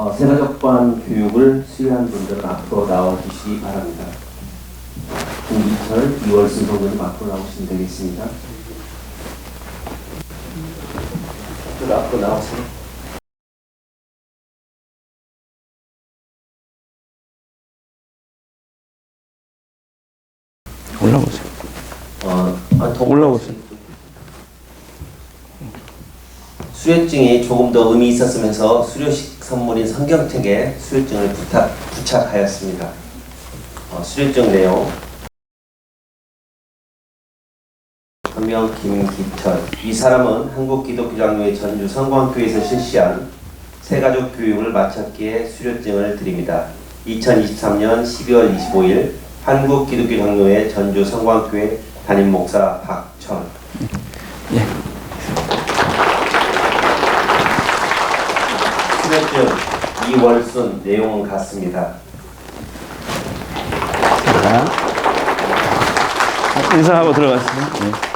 어, 세가족관 교육을 수료한 분들은 앞으로 나와주시기 바랍니다. 김기철, 이월순 성도님 앞으로 나오시면 되겠습니다. 들 앞으로 나오세요. 올라오세요. 어, 아, 더 올라오세요. 수료증이 조금 더 의미 있었으면서 수료식 선물인 성경책에 수료증을 부탁, 부착하였습니다. 어, 수료증 내용 한명 김기철 이 사람은 한국기독교장로회 전주 성광교회에서 실시한 새가족 교육을 마쳤기에 수료증을 드립니다. 2023년 12월 25일 한국기독교장로회 전주 성광교회 담임 목사 박천 예. 수료증 이월순 내용은 같습니다. 자, 인사하고 들어가세요. 예.